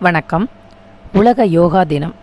வணக்கம். உலக யோகா தினம்.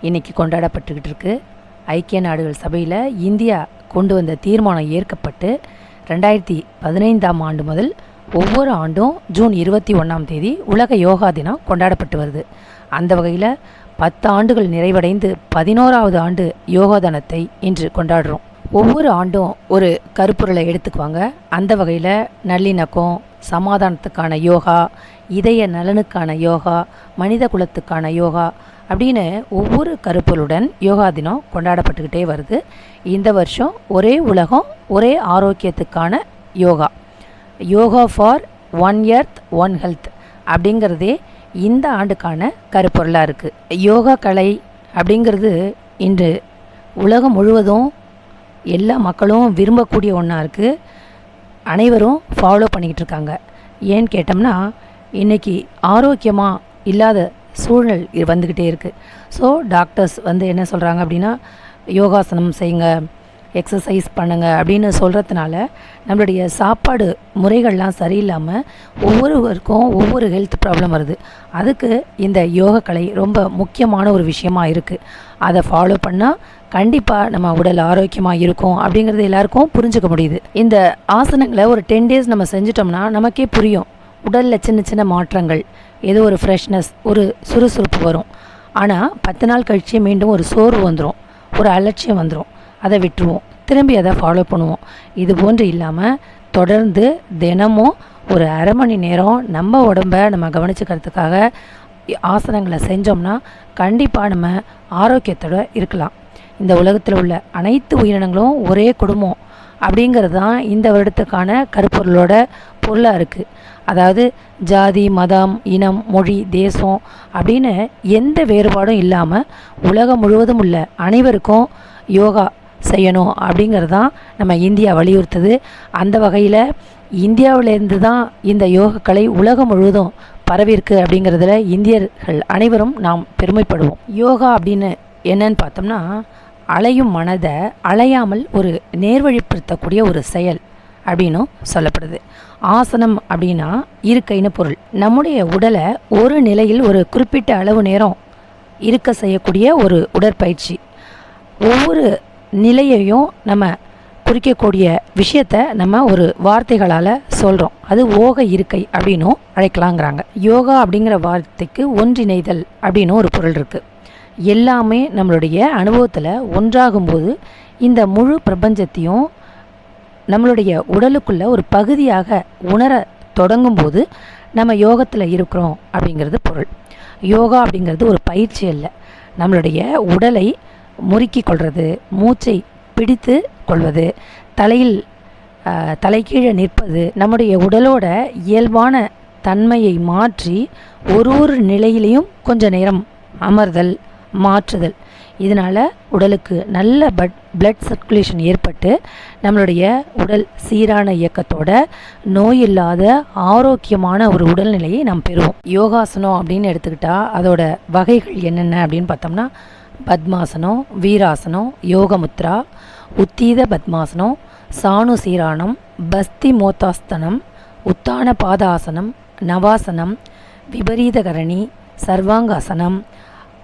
இன்னைக்கு கொண்டாடப்பட்டுக்கிட்டு இருக்கு ஐக்கிய நாடுகள் சபையில் இந்தியா கொண்டு வந்த தீர்மானம் ஏற்கப்பட்டு ரெண்டாயிரத்தி பதினைந்தாம் ஆண்டு முதல் ஒவ்வொரு ஆண்டும் ஜூன் இருபத்தி ஒன்றாம் தேதி உலக யோகா தினம் கொண்டாடப்பட்டு வருது. அந்த வகையில் பத்து ஆண்டுகள் நிறைவடைந்து பதினோராவது ஆண்டு யோகா தினத்தை இன்று கொண்டாடுறோம். ஒவ்வொரு ஆண்டும் ஒரு கருப்பொருளை எடுத்துக்குவாங்க. அந்த வகையில் நல்லிணக்கம் சமாதானத்துக்கான யோகா இதய நலனுக்கான யோகா மனித குலத்துக்கான யோகா அப்படின்னு ஒவ்வொரு கருப்பொருளுடன் யோகா தினம் கொண்டாடப்பட்டுக்கிட்டே வருது. இந்த வருஷம் ஒரே உலகம் ஒரே ஆரோக்கியத்துக்கான yoga. Yoga for one earth one health அப்படிங்கிறதே இந்த ஆண்டுக்கான கருப்பொருளாக இருக்குது யோகா கலை அப்படிங்கிறது இன்று உலகம் முழுவதும் எல்லா மக்களும் விரும்பக்கூடிய ஒன்றா இருக்குது அனைவரும் ஃபாலோ பண்ணிக்கிட்டு இருக்காங்க. ஏன்னு கேட்டோம்னா இன்றைக்கி ஆரோக்கியமாக இல்லாத சூழல் வந்துக்கிட்டே இருக்குது ஸோ டாக்டர்ஸ் வந்து என்ன சொல்கிறாங்க அப்படின்னா யோகாசனம் செய்யுங்க எக்ஸசைஸ் பண்ணுங்க அப்படின்னு சொல்கிறதுனால நம்மளுடைய சாப்பாடு முறைகள்லாம் சரியில்லாமல் ஒவ்வொருவருக்கும் ஒவ்வொரு ஹெல்த் ப்ராப்ளம் வருது. அதுக்கு இந்த யோகக்கலை ரொம்ப முக்கியமான ஒரு விஷயமா இருக்குது அதை ஃபாலோ பண்ணால் கண்டிப்பாக நம்ம உடல் ஆரோக்கியமாக இருக்கும் அப்படிங்கிறது எல்லாருக்கும் புரிஞ்சுக்க முடியுது. இந்த ஆசனங்களை ஒரு டென் டேஸ் நம்ம செஞ்சிட்டோம்னா நமக்கே புரியும். உடலில் சின்ன சின்ன மாற்றங்கள் ஏதோ ஒரு ஃப்ரெஷ்னஸ் ஒரு சுறுசுறுப்பு வரும். ஆனால் பத்து நாள் கழிச்சு மீண்டும் ஒரு சோர்வு வந்துடும் ஒரு அலட்சியம் வந்துடும் அதை விட்டுருவோம். திரும்பி அதை ஃபாலோ பண்ணுவோம். இது போன்று இல்லாமல் தொடர்ந்து தினமும் ஒரு அரை மணி நேரம் நம்ம உடம்ப நம்ம கவனிச்சுக்கிறதுக்காக ஆசனங்களை செஞ்சோம்னா கண்டிப்பாக நம்ம ஆரோக்கியத்தோட இருக்கலாம். இந்த உலகத்தில் உள்ள அனைத்து உயிரினங்களும் ஒரே குடும்பம் அப்படிங்கிறது தான் இந்த வருடத்துக்கான கருப்பொருளோட பொருளாக இருக்குது அதாவது ஜாதி மதம் இனம் மொழி தேசம் அப்படின்னு எந்த வேறுபாடும் இல்லாமல் உலகம் முழுவதும் உள்ள அனைவருக்கும் யோகா செய்யணும் அப்படிங்கிறது தான் நம்ம இந்தியா வலியுறுத்துது. அந்த வகையில் இந்தியாவிலேருந்து தான் இந்த யோகக்கலை உலகம் முழுவதும் பரவிருக்கு அப்படிங்கிறதுல இந்தியர்கள் அனைவரும் நாம் பெருமைப்படுவோம். யோகா அப்படின்னு என்னன்னு பார்த்தோம்னா அலையும் மனதை அலையாமல் ஒரு நேர்வழிப்படுத்தக்கூடிய ஒரு செயல். அப்படின்னும் சொல்லப்படுது. ஆசனம் அப்படின்னா இருக்கைன்னு பொருள். நம்முடைய உடலை ஒரு நிலையில் ஒரு குறிப்பிட்ட அளவு நேரம் இருக்க செய்யக்கூடிய ஒரு உடற்பயிற்சி. ஒவ்வொரு நிலையையும் நம்ம குறிக்கக்கூடிய விஷயத்த நம்ம ஒரு வார்த்தைகளால் சொல்கிறோம் அது ஓக இருக்கை அப்படின்னும் அழைக்கலாங்கிறாங்க. யோகா அப்படிங்கிற வார்த்தைக்கு ஒன்றிணைதல் அப்படின்னு ஒரு பொருள் இருக்குது எல்லாமே நம்மளுடைய அனுபவத்தில் ஒன்றாகும்போது இந்த முழு பிரபஞ்சத்தையும் நம்மளுடைய உடலுக்குள்ள ஒரு பகுதியாக உணர தொடங்கும்போது நம்ம யோகத்தில் இருக்கிறோம் அப்படிங்கிறது பொருள். யோகா அப்படிங்கிறது ஒரு பயிற்சி அல்ல. நம்மளுடைய உடலை முறுக்கி கொள்வது மூச்சை பிடித்து கொள்வது தலையில் தலைகீழே நிற்பது நம்முடைய உடலோட இயல்பான தன்மையை மாற்றி ஒரு ஒரு நிலையிலையும் கொஞ்ச நேரம் அமர்தல் மாற்றுதல் இதனால் உடலுக்கு நல்ல பட் பிளட் சர்க்குலேஷன் ஏற்பட்டு நம்மளுடைய உடல் சீரான இயக்கத்தோட நோய் இல்லாத ஆரோக்கியமான ஒரு உடல்நிலையை நாம் பெறுவோம். யோகாசனம் அப்படின்னு எடுத்துக்கிட்டால் அதோட வகைகள் என்னென்ன அப்படின்னு பார்த்தோம்னா பத்மாசனம் வீராசனம் யோகமுத்ரா உத்தீத பத்மாசனம் சாணு சீரானம் பஸ்தி மோத்தாஸ்தனம் உத்தான பாதாசனம் நவாசனம் விபரீதகரணி சர்வாங்காசனம்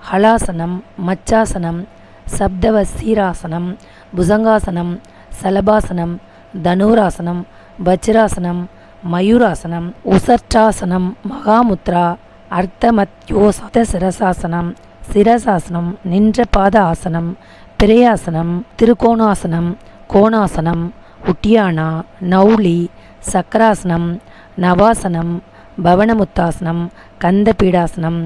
ஹலாசனம் மச்சாசனம் சப்தவ சீராசனம் புசங்காசனம் சலபாசனம் தனுராசனம் வஜ்ராசனம் மயூராசனம் உசர்டாசனம் மகாமுத்ரா அர்த்தமத்யோசத சிரசாசனம் சிரசாசனம் நின்ற பாத ஆசனம் பிரயாசனம் திருக்கோணாசனம் கோணாசனம் உட்டியானா நௌலி சக்கராசனம் நவாசனம் பவனமுத்தாசனம் கந்த பீடாசனம்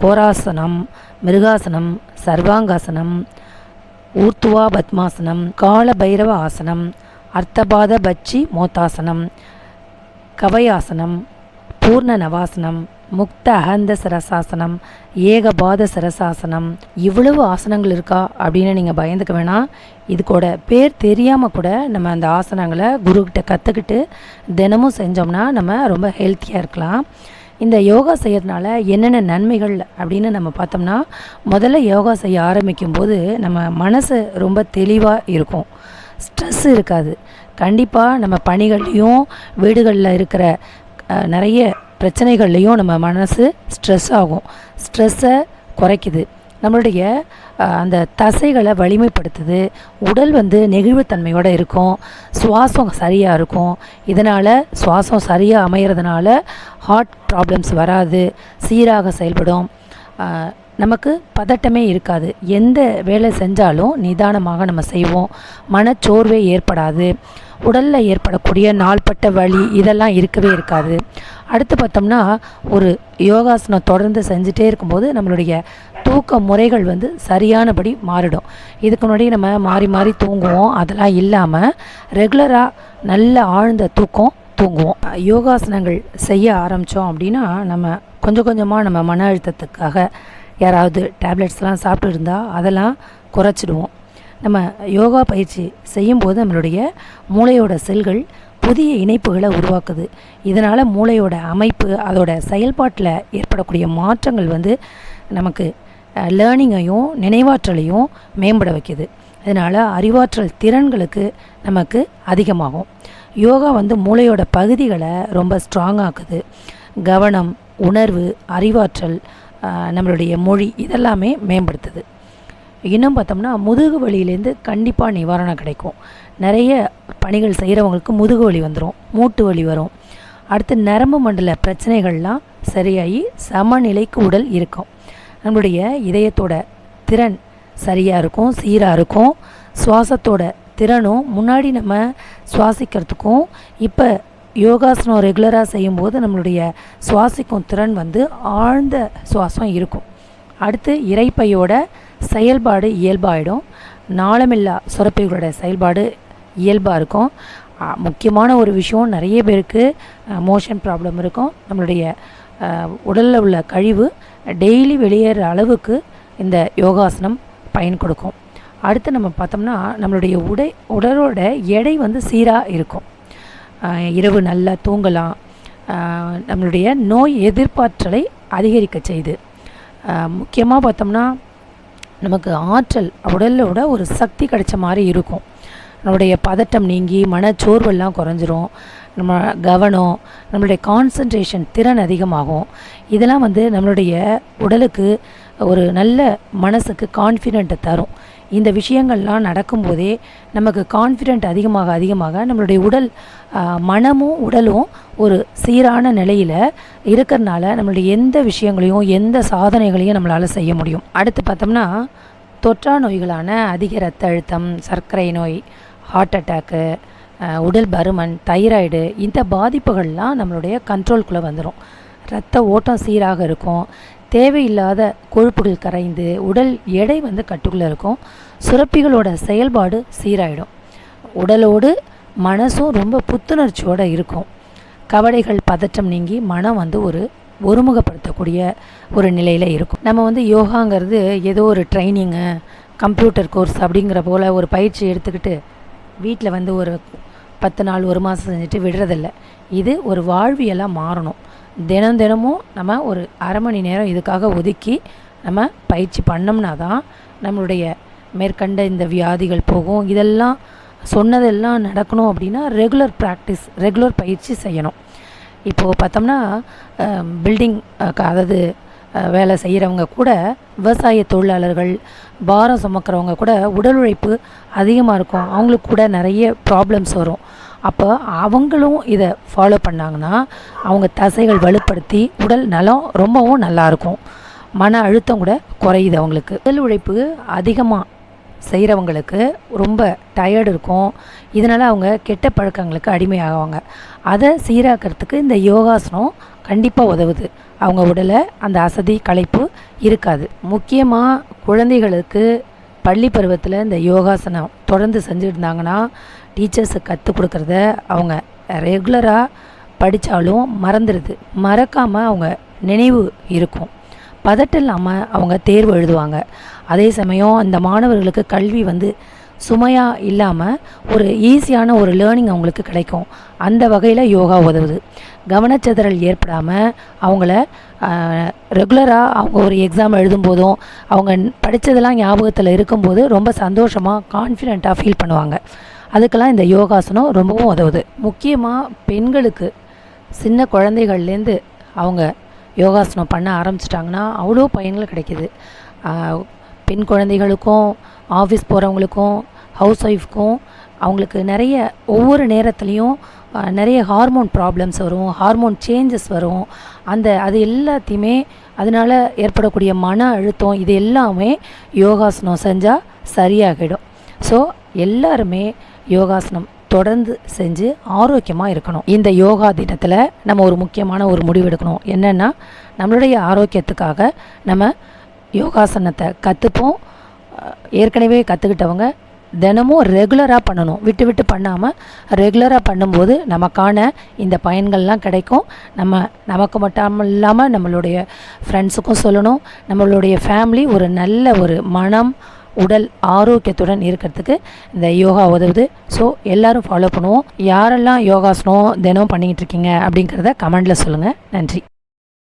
கோராசனம் மிருகாசனம் சர்வாங்காசனம் ஊர்த்துவா பத்மாசனம் காலபைரவ ஆசனம் அர்த்தபாத பச்சி மோத்தாசனம் கவயாசனம் பூர்ண நவாசனம் முக்த அகந்த சிரசாசனம் ஏகபாத சிரசாசனம் இவ்வளவு ஆசனங்கள் இருக்கா அப்படின்னு நீங்கள் பயந்துக்க வேணாம் இதுக்கூட பேர் தெரியாமல் கூட நம்ம அந்த ஆசனங்களை குருக்கிட்ட கற்றுக்கிட்டு தினமும் செஞ்சோம்னா நம்ம ரொம்ப ஹெல்த்தியாக இருக்கலாம். இந்த யோகா செய்யறதுனால என்னென்ன நன்மைகள் அப்படின்னு நம்ம பார்த்தோம்னா முதல்ல யோகா செய்ய ஆரம்பிக்கும் போது நம்ம மனசு ரொம்ப தெளிவாக இருக்கும். ஸ்ட்ரெஸ் இருக்காது. கண்டிப்பாக நம்ம பணிகள்லையும் வீடுகளில் இருக்கிற நிறைய பிரச்சனைகள்லேயும் நம்ம மனசு ஸ்ட்ரெஸ் ஆகும். ஸ்ட்ரெஸ்ஸை குறைக்குது. நம்மளுடைய அந்த தசைகளை வலிமைப்படுத்துது. உடல் வந்து நெகிழ்வுத்தன்மையோடு இருக்கும். சுவாசம் சரியாக இருக்கும். இதனால் சுவாசம் சரியாக அமையிறதுனால ஹார்ட் ப்ராப்ளம்ஸ் வராது. சீராக செயல்படும். நமக்கு பதட்டமே இருக்காது. எந்த வேலை செஞ்சாலும் நிதானமாக நம்ம செய்வோம். மனச்சோர்வே ஏற்படாது. உடலில் ஏற்படக்கூடிய நாள்பட்ட வலி இதெல்லாம் இருக்கவே இருக்காது. அடுத்து பார்த்தோம்னா ஒரு யோகாசனம் தொடர்ந்து செஞ்சுட்டே இருக்கும்போது நம்மளுடைய தூக்க முறைகள் வந்து சரியானபடி மாறிடும். இதுக்கு முன்னாடி நம்ம மாறி மாறி தூங்குவோம். அதெல்லாம் இல்லாமல் ரெகுலராக நல்ல ஆழ்ந்த தூக்கம் தூங்குவோம். யோகாசனங்கள் செய்ய ஆரம்பித்தோம் அப்படின்னா நம்ம கொஞ்சம் கொஞ்சமாக நம்ம மன அழுத்தத்துக்காக யாராவது டேப்லெட்ஸ்லாம் சாப்பிட்டு இருந்தால் அதெல்லாம் குறைச்சிடுவோம். நம்ம யோகா பயிற்சி செய்யும்போது நம்மளுடைய மூளையோட செல்கள் புதிய இணைப்புகளை உருவாக்குது. இதனால் மூளையோட அமைப்பு அதோட செயல்பாட்டில் ஏற்படக்கூடிய மாற்றங்கள் வந்து நமக்கு லேர்னிங்கையும் நினைவாற்றலையும் மேம்பட வைக்குது. அதனால் அறிவாற்றல் திறன்களுக்கு நமக்கு அதிகமாகும். யோகா வந்து மூளையோட பகுதிகளை ரொம்ப ஸ்ட்ராங் ஆக்குது. கவனம் உணர்வு அறிவாற்றல் நம்மளுடைய மொழி இதெல்லாமே மேம்படுத்துது. இன்னும் பார்த்தோம்னா முதுகு வலியிலேருந்து கண்டிப்பாக நிவாரணம் கிடைக்கும். நிறைய பணிகள் செய்கிறவங்களுக்கு முதுகு வலி வந்துடும் மூட்டு வலி வரும். அடுத்து நரம்பு மண்டல பிரச்சனைகள்லாம் சரியாகி சமநிலைக்கு உடல் இருக்கும். நம்மளுடைய இதயத்தோட திறன் சரியாக இருக்கும் சீராக இருக்கும். சுவாசத்தோட திறனும் முன்னாடி நம்ம சுவாசிக்கிறதுக்கும் இப்போ யோகாசனம் ரெகுலராக செய்யும்போது நம்மளுடைய சுவாசிக்கும் திறன் வந்து ஆழ்ந்த சுவாசம் இருக்கும். அடுத்து இறைப்பையோட செயல்பாடு இயல்பாகிடும் நாளமில்லா சுரப்பிகளோட செயல்பாடு இயல்பாக இருக்கும். முக்கியமான ஒரு விஷயம் நிறைய பேருக்கு மோஷன் ப்ராப்ளம் இருக்கும். நம்மளுடைய உடலில் உள்ள கழிவு டெய்லி வெளியேற அளவுக்கு இந்த யோகாசனம் பயன் கொடுக்கும். அடுத்து நம்ம பார்த்தோம்னா நம்மளுடைய உடை உடலோட எடை வந்து சீராக இருக்கும். இரவு நல்லா தூங்கலாம். நம்மளுடைய நோய் எதிர்ப்பாற்றலை அதிகரிக்க செய்யுது முக்கியமாக பார்த்தோம்னா நமக்கு ஆற்றல் உடலோட ஒரு சக்தி கிடைச்ச மாதிரி இருக்கும். நம்மளுடைய பதட்டம் நீங்கி மனச்சோர்வெல்லாம் குறைஞ்சிரும். நம்ம கவனம் நம்மளுடைய கான்சன்ட்ரேஷன் திறன் அதிகமாகும். இதெல்லாம் வந்து நம்மளுடைய உடலுக்கு ஒரு நல்ல மனசுக்கு கான்ஃபிடென்ட்டை தரும். இந்த விஷயங்கள்லாம் நடக்கும்போதே நமக்கு கான்ஃபிடென்ட் அதிகமாக அதிகமாக நம்மளுடைய உடல் மனமும் உடலும் ஒரு சீரான நிலையில் இருக்கிறனால நம்மளுடைய எந்த விஷயங்களையும் எந்த சாதனைகளையும் நம்மளால் செய்ய முடியும். அடுத்து பார்த்தோம்னா தொற்றா நோய்களான அதிக ரத்த அழுத்தம் சர்க்கரை நோய் ஹார்ட் அட்டாக்கு உடல் பருமன் தைராய்டு இந்த பாதிப்புகள்லாம் நம்மளுடைய கண்ட்ரோல்குள்ளே வந்துடும் ரத்த ஓட்டம் சீராக இருக்கும். தேவையில்லாத கொழுப்புகள் கரைந்து உடல் எடை வந்து கட்டுக்குள்ளே இருக்கும். சுரப்பிகளோட செயல்பாடு சீராயிடும். உடலோடு மனசும் ரொம்ப புத்துணர்ச்சியோடு இருக்கும். கவலைகள் பதற்றம் நீங்கி மனம் வந்து ஒரு ஒருமுகப்படுத்தக்கூடிய ஒரு நிலையில் இருக்கும். நம்ம வந்து யோகாங்கிறது ஏதோ ஒரு ட்ரைனிங்கு கம்ப்யூட்டர் கோர்ஸ் அப்படிங்கிற போல் ஒரு பயிற்சி எடுத்துக்கிட்டு வீட்டில் வந்து ஒரு பத்து நாள் ஒரு மாதம் செஞ்சுட்டு விடுறதில்ல. இது ஒரு வாழ்வியலாக மாறணும். தினம் தினமும் நம்ம ஒரு அரை மணி நேரம் இதுக்காக ஒதுக்கி நம்ம பயிற்சி பண்ணோம்னா தான் நம்மளுடைய மேற்கண்ட இந்த வியாதிகள் போகும். இதெல்லாம் சொன்னதெல்லாம் நடக்கணும் அப்படின்னா ரெகுலர் ப்ராக்டிஸ் ரெகுலர் பயிற்சி செய்யணும். இப்போது பார்த்தோம்னா பில்டிங் அதாவது வேலை செய்கிறவங்க கூட விவசாய தொழிலாளர்கள் பாரம் சுமக்கிறவங்க கூட உடல் உழைப்பு அதிகமாக இருக்கும். அவங்களுக்கு கூட நிறைய ப்ராப்ளம்ஸ் வரும். அப்போ அவங்களும் இதை ஃபாலோ பண்ணாங்கன்னா அவங்க தசைகள் வலுப்படுத்தி உடல் நலம் ரொம்பவும் நல்லாயிருக்கும் மன அழுத்தம் கூட குறையுது அவங்களுக்கு. உடல் உழைப்பு அதிகமாக செய்கிறவங்களுக்கு ரொம்ப டயர்டு இருக்கும். இதனால் அவங்க கெட்ட பழக்கங்களுக்கு அடிமையாகுவாங்க. அதை சீராக்கிறதுக்கு இந்த யோகாசனம் கண்டிப்பாக உதவுது. அவங்க உடலை அந்த அசதி களைப்பு இருக்காது. முக்கியமாக குழந்தைகளுக்கு பள்ளி பருவத்தில் இந்த யோகாசனம் தொடர்ந்து செஞ்சுருந்தாங்கன்னா டீச்சர்ஸு கற்றுக் கொடுக்குறத அவங்க ரெகுலராக படித்தாலும் மறந்துடுது மறக்காமல் அவங்க நினைவு இருக்கும். பதட்டம் இல்லாமல் அவங்க தேர்வு எழுதுவாங்க. அதே சமயம் அந்த மாணவர்களுக்கு கல்வி வந்து சுமையாக இல்லாமல் ஒரு ஈஸியான ஒரு லேர்னிங் அவங்களுக்கு கிடைக்கும். அந்த வகையில் யோகா உதவுது. கவனச்சிதறல் ஏற்படாமல் அவங்கள ரெகுலராக அவங்க ஒரு எக்ஸாம் எழுதும்போதும் அவங்க படித்ததெல்லாம் ஞாபகத்தில் இருக்கும்போது ரொம்ப சந்தோஷமாக கான்ஃபிடெண்ட்டாக ஃபீல் பண்ணுவாங்க. அதுக்கெல்லாம் இந்த யோகாசனம் ரொம்பவும் உதவுது. முக்கியமாக பெண்களுக்கு சின்ன குழந்தைகள்லேருந்து அவங்க யோகாசனம் பண்ண ஆரம்பிச்சிட்டாங்கன்னா அவ்வளோ பயன்கள் கிடைக்கிது. பெண் குழந்தைகளுக்கும் ஆஃபீஸ் போகிறவங்களுக்கும் ஹவுஸ் ஒய்ஃப்க்கும் அவங்களுக்கு நிறைய ஒவ்வொரு நேரத்துலேயும் நிறைய ஹார்மோன் ப்ராப்ளம்ஸ் வரும் ஹார்மோன் சேஞ்சஸ் வரும். அந்த அது எல்லாத்தையுமே அதனால் ஏற்படக்கூடிய மன அழுத்தம் இது எல்லாமே யோகாசனம் செஞ்சால் சரியாகிடும். ஸோ எல்லாருமே யோகாசனம் தொடர்ந்து செஞ்சு ஆரோக்கியமாக இருக்கணும். இந்த யோகா தினத்தில் நம்ம ஒரு முக்கியமான ஒரு முடிவு எடுக்கணும். என்னென்னா நம்மளுடைய ஆரோக்கியத்துக்காக நம்ம யோகாசனத்தை கற்றுப்போம் ஏற்கனவே கற்றுக்கிட்டவங்க தினமும் ரெகுலராக பண்ணணும். விட்டு விட்டு பண்ணாமல் ரெகுலராக பண்ணும்போது நமக்கான இந்த பயன்கள்லாம் கிடைக்கும். நம்ம நமக்கு மட்டும் இல்லாமல் நம்மளுடைய ஃப்ரெண்ட்ஸுக்கும் சொல்லணும். நம்மளுடைய ஃபேமிலி ஒரு நல்ல ஒரு மனம் உடல் ஆரோக்கியத்துடன் இருக்கிறதுக்கு இந்த யோகா உதவுது. ஸோ எல்லாரும் ஃபாலோ பண்ணுவோம். யாரெல்லாம் யோகாசனம் தினம் பண்ணிக்கிட்டு இருக்கீங்க அப்படிங்கிறத கமெண்டில் சொல்லுங்கள் நன்றி.